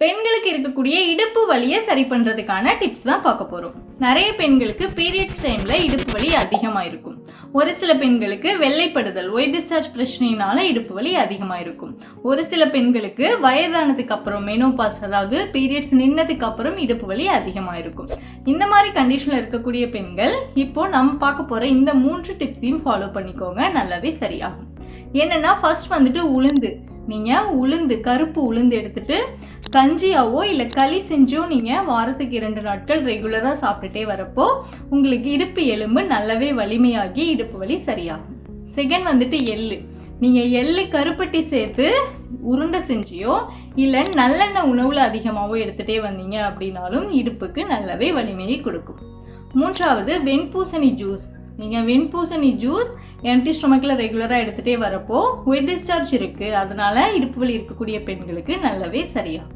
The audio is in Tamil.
பெண்களுக்கு இருக்கக்கூடிய இடுப்பு வலியை சரி பண்ணுறதுக்கான டிப்ஸ் தான் பார்க்க போகிறோம் நிறைய பெண்களுக்கு பீரியட்ஸ் டைமில் இடுப்பு வலி அதிகமாக இருக்கும் ஒரு சில பெண்களுக்கு வெள்ளைப்படுதல் ஒயிட் டிஸ்சார்ஜ் பிரச்சனையினால இடுப்பு வலி அதிகமாக இருக்கும் ஒரு சில பெண்களுக்கு வயதானதுக்கு அப்புறம் மெனோபாஸ் அதாவது பீரியட்ஸ் நின்னதுக்கு அப்புறம் இடுப்பு வலி அதிகமாக இருக்கும் இந்த மாதிரி கண்டிஷனில் இருக்கக்கூடிய பெண்கள் இப்போ நம்ம பார்க்க போகிற இந்த மூன்று டிப்ஸையும் ஃபாலோ பண்ணிக்கோங்க. நல்லாவே சரியாகும். என்னன்னா ஃபர்ஸ்ட் வந்துட்டு உளுந்து. நீங்கள் உளுந்து கருப்பு உளுந்து எடுத்துட்டு கஞ்சியாவோ இல்லை களி செஞ்சோ நீங்கள் வாரத்துக்கு இரண்டு நாட்கள் ரெகுலராக சாப்பிட்டுட்டே வரப்போ உங்களுக்கு இடுப்பு எலும்பு நல்லாவே வலிமையாகி இடுப்பு வலி சரியாகும். செகண்ட் வந்துட்டு எள்ளு. நீங்கள் எள்ளு கருப்பட்டி சேர்த்து உருண்டை செஞ்சியோ இல்லை நல்லெண்ணெய் உணவில் அதிகமாகவோ எடுத்துகிட்டே வந்தீங்க அப்படின்னாலும் இடுப்புக்கு நல்லாவே வலிமையை கொடுக்கும். மூன்றாவது வெண்பூசணி ஜூஸ் நீங்கள் வெண்பூசணி ஜூஸ் எம்டி ஸ்டொமக்கில் ரெகுலராக எடுத்துகிட்டே வரப்போ வெட் டிஸ்சார்ஜ் இருக்குது அதனால இடுப்பு வலி இருக்கக்கூடிய பெண்களுக்கு நல்லாவே சரியாகும்.